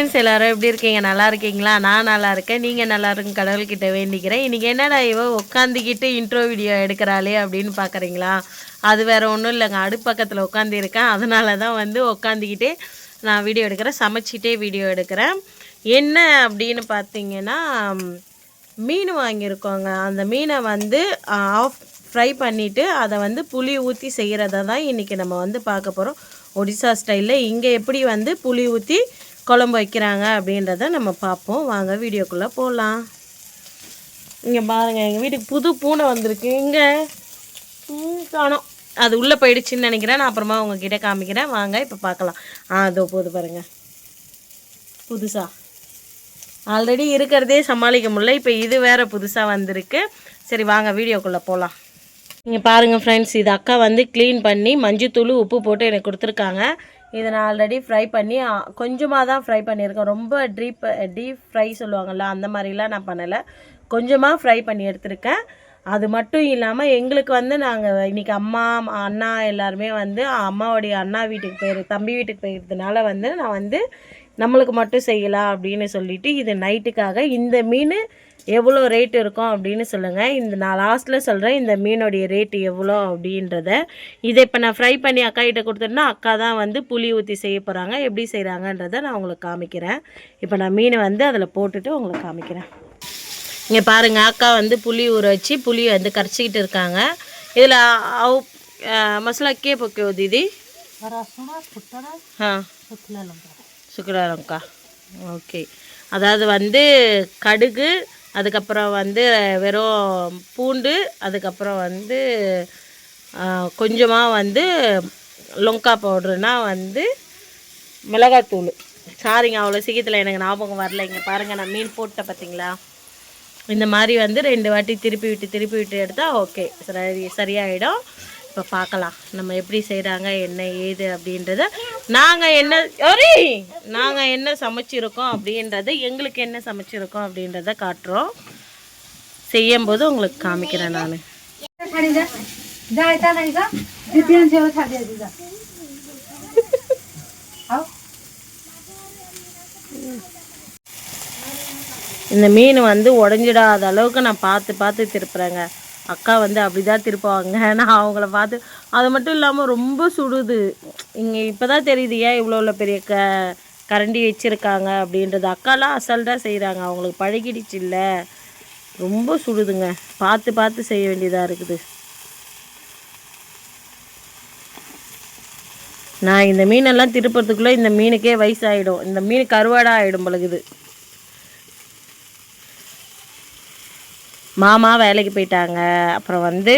Friends எல்லாரும் எப்படி இருக்கீங்க? நல்லா இருக்கீங்களா? நான் நல்லா இருக்கேன். நீங்கள் நல்லா இருக்கும் கடவுள்கிட்ட வேண்டிக்கிறேன். இன்றைக்கி என்னடா இவ உட்காந்துக்கிட்டு இன்ட்ரோ வீடியோ எடுக்கிறாளே அப்படின்னு பார்க்குறீங்களா அது வேறு ஒன்றும் இல்லைங்க. அடுப்பக்கத்தில் உட்காந்துருக்கேன் அதனால தான் வந்து உட்காந்துக்கிட்டே நான் வீடியோ எடுக்கிறேன். சமைச்சிட்டே வீடியோ எடுக்கிறேன். என்ன அப்படின்னு பார்த்தீங்கன்னா மீன் வாங்கியிருக்கோங்க. அந்த மீனை வந்து ஆஃப் ஃப்ரை பண்ணிவிட்டு அதை வந்து புளி ஊற்றி செய்கிறத தான் இன்றைக்கி நம்ம வந்து பார்க்க போகிறோம் ஒடிசா ஸ்டைலில் இங்கே எப்படி வந்து புளி ஊற்றி குழம்பு வைக்கிறாங்க அப்படின்றத நம்ம பார்ப்போம். வாங்க வீடியோக்குள்ளே போகலாம் இங்கே பாருங்கள் எங்கள் வீட்டுக்கு புது பூனை வந்திருக்கு. இங்கே காணும் அது உள்ளே போயிடுச்சுன்னு நினைக்கிறேன். நான் அப்புறமா உங்ககிட்ட காமிக்கிறேன். வாங்க இப்போ பார்க்கலாம். ஆ அதோ போது பாருங்கள் புதுசாக ஆல்ரெடி இருக்கிறதே சமாளிக்க முடியல. இப்போ இது வேறு புதுசாக வந்திருக்கு. சரி வாங்க வீடியோக்குள்ளே போகலாம் நீங்கள் பாருங்கள் ஃப்ரெண்ட்ஸ் இது அக்கா வந்து க்ளீன் பண்ணி மஞ்சத்தூள் உப்பு போட்டு எனக்கு கொடுத்துருக்காங்க. இதை நான் ஆல்ரெடி ஃப்ரை பண்ணி கொஞ்சமாக தான் ஃப்ரை பண்ணியிருக்கேன். ரொம்ப டீப் டீப் ஃப்ரை சொல்லுவாங்கள்ல அந்த மாதிரிலாம் நான் பண்ணலை. கொஞ்சமாக ஃப்ரை பண்ணி எடுத்திருக்கேன். அது மட்டும் இல்லாமல் எங்களுக்கு வந்து நாங்கள் இன்றைக்கி அம்மா அண்ணா எல்லாருமே வந்து அம்மாவுடைய அண்ணா வீட்டுக்கு போயிரு தம்பி வீட்டுக்கு போயிருந்தனால வந்து நான் வந்து நம்மளுக்கு மட்டும் செய்யலாம் அப்படின்னு சொல்லிட்டு இது நைட்டுக்காக இந்த மீன் எவ்வளோ ரேட் இருக்கும் அப்படின்னு சொல்லுங்கள் இந்த நான் லாஸ்ட்டில் சொல்கிறேன் இந்த மீனுடைய ரேட்டு எவ்வளோ அப்படின்றத. இதை இப்போ நான் ஃப்ரை பண்ணி அக்கா கிட்ட கொடுத்துட்டேன்னா அக்கா தான் வந்து புளி ஊற்றி செய்ய போகிறாங்க எப்படி செய்கிறாங்கன்றதை நான் உங்களுக்கு காமிக்கிறேன். இப்போ நான் மீனை வந்து அதில் போட்டுட்டு உங்களுக்கு காமிக்கிறேன். இங்கே பாருங்கள் அக்கா வந்து புளி ஊற வச்சு புளி வந்து கரைச்சிக்கிட்டு இருக்காங்க. இதில் அவு மசாலா கே பொக்கே தீதி ஆ. சுக்குடா ஓகே. அதாவது வந்து கடுகு அதுக்கப்புறம் வந்து வெறும் பூண்டு அதுக்கப்புறம் வந்து கொஞ்சமாக வந்து லொங்கா பவுடருனா வந்து மிளகாத்தூள். சாரிங்க அவ்வளோ சீக்கிரத்தில் எனக்கு ஞாபகம் வரல. இங்கே பாருங்கள் நான் மீன் போட்டேன் பார்த்தீங்களா இந்த மாதிரி வந்து ரெண்டு வாட்டி திருப்பி விட்டு திருப்பி விட்டு எடுத்தால் ஓகே. சரி சரியாயிடும். இப்போ பார்க்கலாம் நம்ம எப்படி செய்கிறாங்க என்ன ஏது அப்படின்றத நாங்கள் என்ன ஒரே நாங்கள் என்ன சமைச்சிருக்கோம் அப்படின்றத எங்களுக்கு என்ன சமைச்சிருக்கோம் அப்படின்றத காட்டுறோம். செய்யும் போது உங்களுக்கு காமிக்கிறேன் நான். இந்த மீன் வந்து உடஞ்சிடாத அளவுக்கு நான் பார்த்து பார்த்து திருப்புறேங்க. அக்கா வந்து அப்படி தான் திருப்புவாங்க. நான் அவங்கள பார்த்து அது மட்டும் இல்லாமல் ரொம்ப சுடுது. இங்கே இப்போ தான் தெரியுது ஏன் இவ்வளோ உள்ள பெரிய க கரண்டி வச்சுருக்காங்க அப்படின்றது. அக்காலாம் அசல்ட்டாக செய்கிறாங்க அவங்களுக்கு பழகிடுச்சு இல்லை. ரொம்ப சுடுதுங்க. பார்த்து பார்த்து செய்ய வேண்டியதாக இருக்குது. நான் இந்த மீனெல்லாம் திருப்பறதுக்குள்ளே இந்த மீனுக்கே வயசாகிடும் இந்த மீன் கருவாடாக ஆகிடும் பழகுது மாமா வேலைக்கு போயிட்டாங்க. அப்புறம் வந்து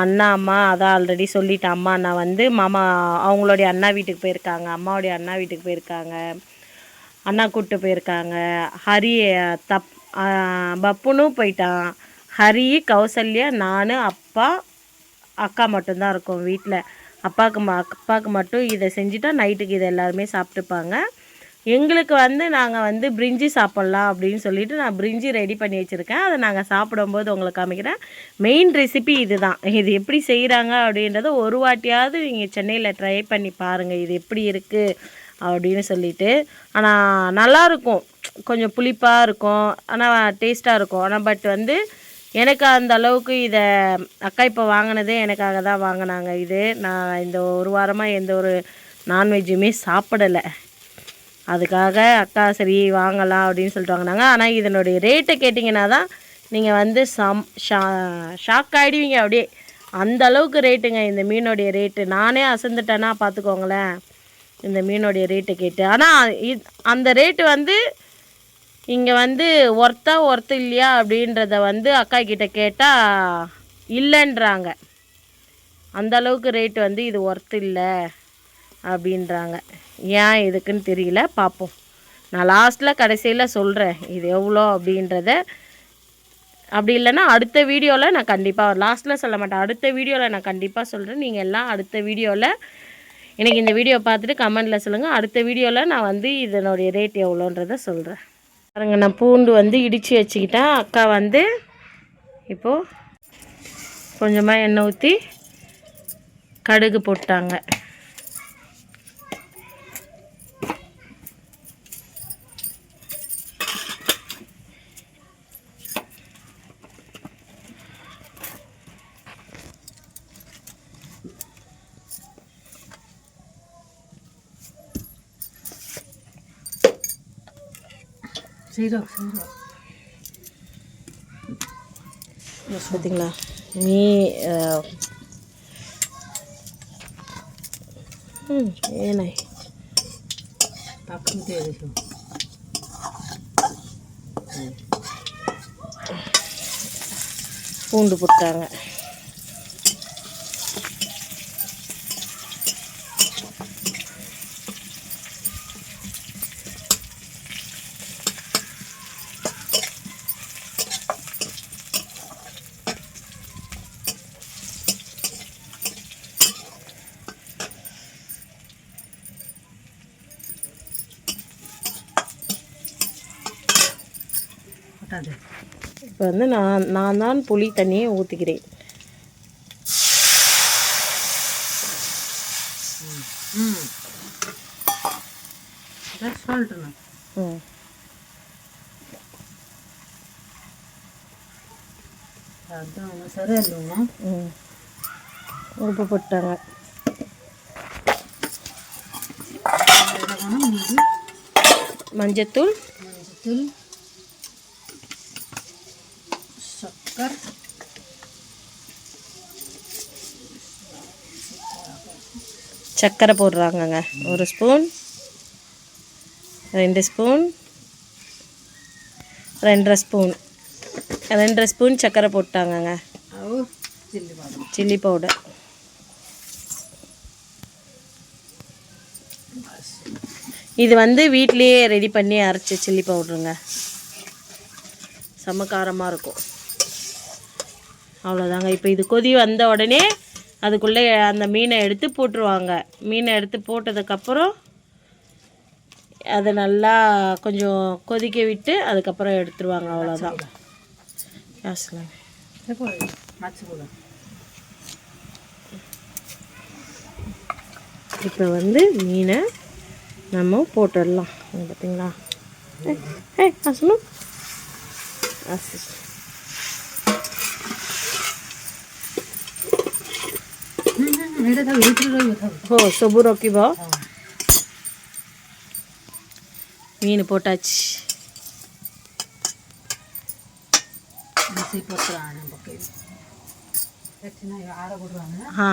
அண்ணா அம்மா அதான் ஆல்ரெடி சொல்லிட்டேன் அம்மா அண்ணா வந்து மாமா அவங்களுடைய அண்ணா வீட்டுக்கு போயிருக்காங்க. அம்மாவுடைய அண்ணா வீட்டுக்கு போயிருக்காங்க. அண்ணா கூப்பிட்டு போயிருக்காங்க. ஹரி தப் பப்புனும் போயிட்டான். ஹரி கௌசல்யா நான் அப்பா அக்கா மட்டும்தான் இருக்கோம் வீட்டில் அப்பாவுக்கு அப்பாவுக்கு மட்டும் இதை செஞ்சுட்டா நைட்டுக்கு இதை எல்லாருமே சாப்பிட்டுப்பாங்க. எங்களுக்கு வந்து நாங்கள் வந்து பிரிஞ்சி சாப்பிட்லாம் அப்படின்னு சொல்லிட்டு நான் பிரிஞ்சி ரெடி பண்ணி வச்சுருக்கேன். அதை நாங்கள் சாப்பிடும்போது உங்களுக்கு காமிக்கிறேன். மெயின் ரெசிபி இது தான் இது எப்படி செய்கிறாங்க அப்படின்றத ஒரு வாட்டியாவது நீங்கள் சென்னையில் ட்ரை பண்ணி பாருங்கள் இது எப்படி இருக்குது அப்படின்னு சொல்லிட்டு. ஆனால் நல்லாயிருக்கும் கொஞ்சம் புளிப்பாக இருக்கும். ஆனால் டேஸ்ட்டாக இருக்கும். ஆனால் பட் வந்து எனக்கு அந்த அளவுக்கு இதை அக்கா இப்போ வாங்கினதே எனக்காக தான் வாங்கினாங்க இது. நான் இந்த ஒரு வாரமாக எந்த ஒரு நான்வெஜ்ஜுமே சாப்பிடலை. அதுக்காக அக்கா சரி வாங்கலாம் அப்படின்னு சொல்லிட்டு வாங்கினாங்க. ஆனால் இதனுடைய ரேட்டை கேட்டிங்கன்னா தான் நீங்கள் வந்து சம் ஷா ஷாக் ஆகிடுவீங்க அப்படியே அந்த அளவுக்கு ரேட்டுங்க இந்த மீனுடைய ரேட்டு நானே அசந்துட்டேன்னா பார்த்துக்கோங்களேன் இந்த மீனுடைய ரேட்டை கேட்டு. ஆனால் இது அந்த ரேட்டு வந்து இங்கே வந்து ஒர்த்தா ஒர்த்து இல்லையா அப்படின்றத வந்து அக்கா கிட்டே கேட்டால் இல்லைன்றாங்க. அந்த அளவுக்கு ரேட்டு வந்து இது ஒர்த்து இல்லை. அப்படின்றாங்க. ஏன் எதுக்குன்னு தெரியல பார்ப்போம் நான் லாஸ்ட்டில் கடைசியில் சொல்கிறேன் இது எவ்வளோ அப்படின்றத. அப்படி இல்லைன்னா அடுத்த வீடியோவில் நான் கண்டிப்பாக லாஸ்ட்டில் சொல்ல மாட்டேன் அடுத்த வீடியோவில் நான் கண்டிப்பாக சொல்கிறேன் நீங்கள் எல்லாம் அடுத்த வீடியோவில் எனக்கு இந்த வீடியோ பார்த்துட்டு கமெண்டில் சொல்லுங்கள் அடுத்த வீடியோவில் நான் வந்து இதனுடைய ரேட் எவ்வளோன்றத சொல்கிறேன் பாருங்க நான் பூண்டு வந்து இடித்து வச்சுக்கிட்டேன். அக்கா வந்து இப்போது கொஞ்சமாக எண்ணெய் ஊற்றி கடுகு போட்டாங்க. பார்த்தீங்களா மீ ஏனாய் பக்கம் தெரியும் பூண்டு போட்டாங்க இப்போ வந்து நான் நான் தான் புளி தண்ணியை ஊற்றிக்கிறேன் ம். உப்பு போட்டாங்க மஞ்சத்தூள். மஞ்சத்தூள். சக்கர் சர்க்கரை போடுறாங்கங்க. ஒரு ஸ்பூன். ரெண்டு ஸ்பூன். ரெண்டரை ஸ்பூன். ரெண்டரை ஸ்பூன் சர்க்கரை போட்டாங்கங்க. Chilli powder. இது வந்து வீட்லேயே ரெடி பண்ணி அரைச்ச சில்லி பவுடருங்க. செம்ம காரமாக இருக்கும். அவ்வளோதாங்க இப்போ இது கொதி வந்த உடனே அதுக்குள்ளே அந்த மீனை எடுத்து போட்டுருவாங்க. மீனை எடுத்து போட்டதுக்கப்புறம் அதை நல்லா கொஞ்சம் கொதிக்க விட்டு அதுக்கப்புறம் எடுத்துருவாங்க. அவ்வளோதான் இப்போ வந்து மீனை நம்ம போட்டுடலாம். பார்த்தீங்களா ஏ அசனு அசு ஓ ଥାଉ ଏଇଥିରେ மீன் போட்டாச்சு ஆ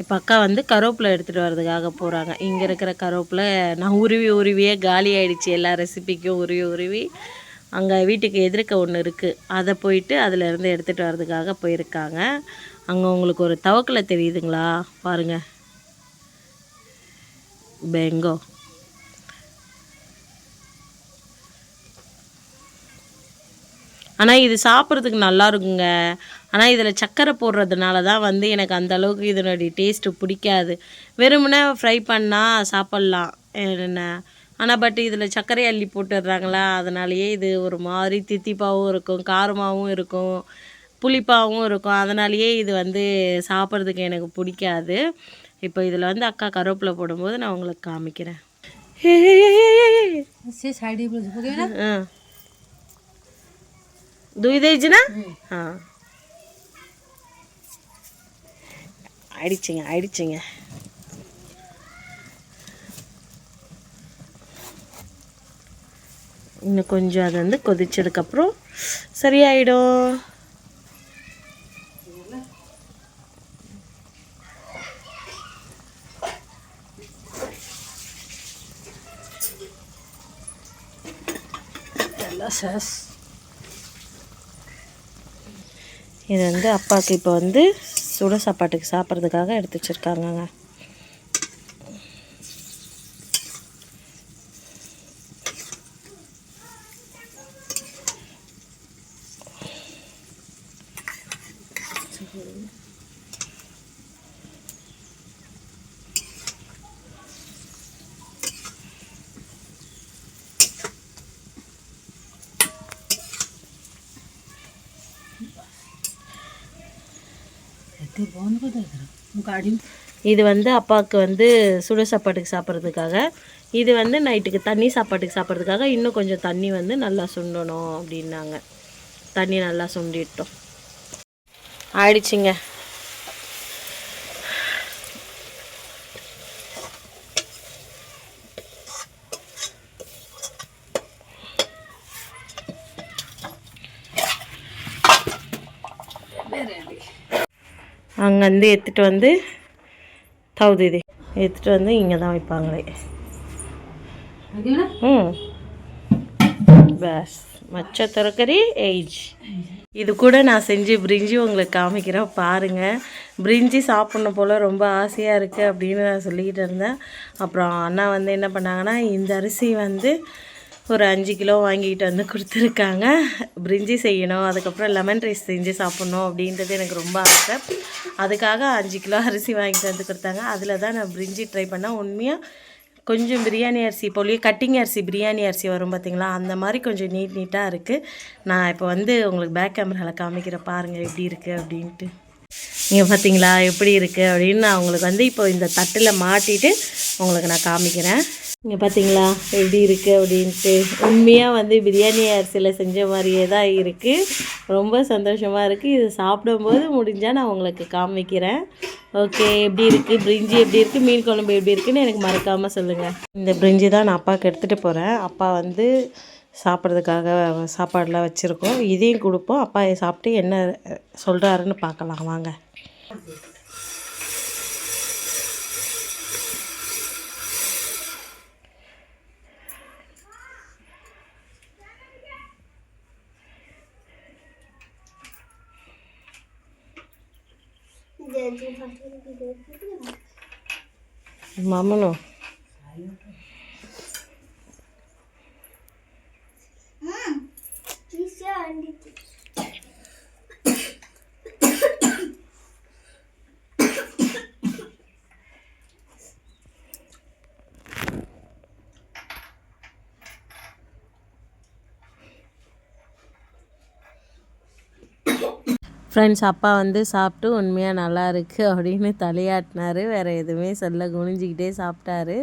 இப்போ அக்கா வந்து கருவேப்பிலை எடுத்துகிட்டு வர்றதுக்காக போகிறாங்க இங்கே இருக்கிற கருவேப்பிலை நான் உருவி உருவியே காலி ஆகிடுச்சி எல்லா ரெசிபிக்கும் உருவி உருவி. அங்கே வீட்டுக்கு எதிர்க்க ஒன்று இருக்குது அதை போயிட்டு அதிலேருந்து எடுத்துகிட்டு வர்றதுக்காக போயிருக்காங்க. அங்கே உங்களுக்கு ஒரு தவக்கலை தெரியுதுங்களா? பாருங்க. பெங்கோ ஆனால் இது சாப்பிட்றதுக்கு நல்லா இருக்குங்க. ஆனால் இதில் சர்க்கரை போடுறதுனால தான் வந்து எனக்கு அந்த அளவுக்கு இதனுடைய டேஸ்ட்டு பிடிக்காது. வெறுமனே ஃப்ரை பண்ணால் சாப்பிட்லாம். என்ன ஆனால் பட் இதில் சர்க்கரை அள்ளி போட்டுடுறாங்களா? அதனாலேயே இது ஒரு மாதிரி தித்திப்பாகவும் இருக்கும் காரமாகவும் இருக்கும். புளிப்பாகவும் இருக்கும். அதனாலேயே இது வந்து சாப்பிட்றதுக்கு எனக்கு பிடிக்காது. இப்போ இதில் வந்து அக்கா கருவேப்பிலை போடும்போது நான் உங்களுக்கு காமிக்கிறேன். தூய்தேஜினா ஆ. அடிச்சிங்க அடிச்சிங்க. இன்னும் கொஞ்சம் அது வந்து கொதிச்சதுக்கப்புறம் சரியாயிடும். எல்லாம் சஸ் இது வந்து அப்பாவுக்கு இப்போ வந்து சுட சாப்பாட்டுக்கு சாப்பிட்றதுக்காக எடுத்து வச்சுருக்காங்கங்க. இது வந்து அப்பாவுக்கு வந்து சுட சாப்பாட்டுக்கு சாப்பிட்றதுக்காக. இது வந்து நைட்டுக்கு தண்ணி சாப்பாட்டுக்கு சாப்பிட்றதுக்காக இன்னும் கொஞ்சம் தண்ணி வந்து நல்லா சுண்டணும் அப்படின்னாங்க. தண்ணி நல்லா சுண்டிட்டோம். ஆயிடுச்சுங்க. அங்கேருந்து எடுத்துகிட்டு வந்து தவுது இது. எடுத்துகிட்டு வந்து இங்கே தான் வைப்பாங்களே. ம். பேஸ். மச்ச தரக்கறி ஏஜ். இது கூட நான் செஞ்சு பிரிஞ்சி உங்களுக்கு காமிக்கிறேன் பாருங்கள் பிரிஞ்சி சாப்பிட்ணும் போல் ரொம்ப ஆசையாக இருக்குது அப்படின்னு நான் சொல்லிக்கிட்டு இருந்தேன். அப்புறம் அண்ணா வந்து என்ன பண்ணாங்கன்னா இந்த அரிசி வந்து ஒரு அஞ்சு கிலோ வாங்கிக்கிட்டு வந்து கொடுத்துருக்காங்க. பிரிஞ்சி செய்யணும் அதுக்கப்புறம் லெமன் ரைஸ் செஞ்சு சாப்பிட்ணும் அப்படின்றது எனக்கு ரொம்ப ஆசை. அதுக்காக அஞ்சு கிலோ அரிசி வாங்கிட்டு வந்து கொடுத்தாங்க. அதில் தான் நான் பிரிஞ்சி ட்ரை பண்ணேன். உண்மையாக கொஞ்சம் பிரியாணி அரிசி போலயே கட்டிங் அரிசி பிரியாணி அரிசி வரும் பார்த்தீங்களா அந்த மாதிரி கொஞ்சம் நீட் நீட்டாக இருக்குது நான் இப்போ வந்து உங்களுக்கு பேக் கேமராவில் காமிக்கிற பாருங்கள் எப்படி இருக்குது அப்படின்ட்டு. நீங்கள் பார்த்தீங்களா எப்படி இருக்குது அப்படின்னு நான் உங்களுக்கு வந்து இப்போ இந்த தட்டில் மாட்டிட்டு உங்களுக்கு நான் காமிக்கிறேன். இங்கே பார்த்தீங்களா எப்படி இருக்குது அப்படின்ட்டு. உண்மையாக வந்து பிரியாணி அரிசியில் செஞ்ச மாதிரியே தான் இருக்குது ரொம்ப சந்தோஷமாக இருக்குது இது சாப்பிடும்போது முடிஞ்சால் நான் உங்களுக்கு காமிக்கிறேன். ஓகே எப்படி இருக்குது பிரிஞ்சி எப்படி இருக்குது மீன் குழம்பு எப்படி இருக்குதுன்னு எனக்கு மறக்காமல் சொல்லுங்கள் இந்த பிரிஞ்சி தான் நான் அப்பாவுக்கு எடுத்துகிட்டு போகிறேன் அப்பா வந்து சாப்பிட்றதுக்காக சாப்பாடெலாம் வச்சுருக்கோம். இதையும் கொடுப்போம். அப்பா சாப்பிட்டு என்ன சொல்கிறாருன்னு பார்க்கலாம். வாங்க. মামনো ஃப்ரெண்ட்ஸ் அப்பா வந்து சாப்பிட்டு உண்மையாக நல்லா இருக்குது அப்படின்னு தலையாட்டினார். வேறு எதுவுமே சொல்ல குனிஞ்சிக்கிட்டே சாப்பிட்டாரு.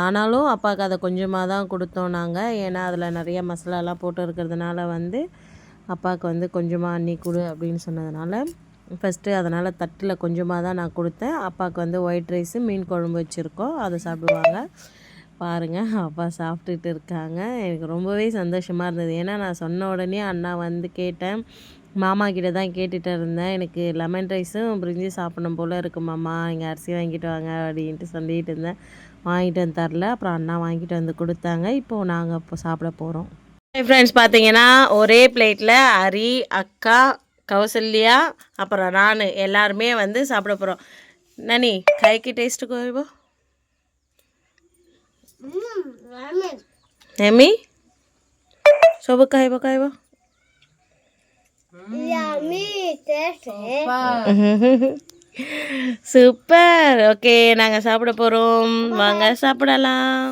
ஆனாலும் அப்பாவுக்கு அதை கொஞ்சமாக தான் கொடுத்தோம் நாங்கள் ஏன்னா அதில் நிறைய மசாலாலாம் போட்டு இருக்கிறதுனால வந்து அப்பாவுக்கு வந்து கொஞ்சமாக அன்னி கொடு அப்படின்னு சொன்னதுனால ஃபஸ்ட்டு அதனால் தட்டில் கொஞ்சமாக தான் நான் கொடுத்தேன். அப்பாவுக்கு வந்து ஒயிட் ரைஸு மீன் குழம்பு வச்சுருக்கோம். அதை சாப்பிடுவாங்க. பாருங்கள் அப்பா சாப்பிட்டுட்டு இருக்காங்க. எனக்கு ரொம்பவே சந்தோஷமாக இருந்தது. ஏன்னா நான் சொன்ன உடனே அண்ணா வந்து கேட்டேன் மாமா கிட்ட தான் கேட்டுகிட்டு இருந்தேன். எனக்கு லெமன் ரைஸும் பிரிஞ்சு சாப்பிடணும் போல் இருக்குது மாமா. இங்கே அரிசி வாங்கிட்டு வாங்க அப்படின்ட்டு சொல்லிகிட்டு இருந்தேன். வாங்கிட்டு வந்து தரல. அப்புறம் அண்ணா வாங்கிட்டு வந்து கொடுத்தாங்க. இப்போது நாங்கள் இப்போ சாப்பிட போகிறோம் ஃப்ரெண்ட்ஸ் பார்த்தீங்கன்னா ஒரே பிளேட்டில் அரி அக்கா கௌசல்யா அப்புறம் நான் எல்லாருமே வந்து சாப்பிட போகிறோம் நனி கைக்கு டேஸ்ட்டு கோரிவோ எமி சோபு காய்வோ காய்வோ சூப்பர் ஓகே நாங்கள் சாப்பிட போகிறோம் வாங்க சாப்பிடலாம்.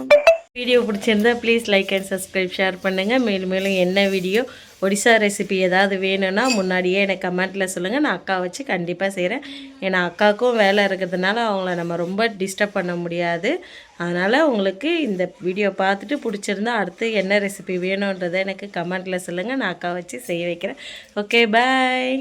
வீடியோ பிடிச்சிருந்தா please like and subscribe share பண்ணுங்கள் மேலும் மேலும் என்ன வீடியோ ஒடிசா ரெசிபி ஏதாவது வேணும்னா முன்னாடியே எனக்கு கமெண்ட்டில் சொல்லுங்கள் நான் அக்கா வச்சு கண்டிப்பாக செய்கிறேன் ஏன்னா அக்காவுக்கும் வேலை இருக்கிறதுனால அவங்கள நம்ம ரொம்ப டிஸ்டர்ப் பண்ண முடியாது. அதனால் உங்களுக்கு இந்த வீடியோ பார்த்துட்டு பிடிச்சிருந்தா அடுத்து என்ன ரெசிபி வேணுன்றதை எனக்கு கமெண்ட்டில் சொல்லுங்கள் நான் அக்கா வச்சு செய்ய வைக்கிறேன். Okay bye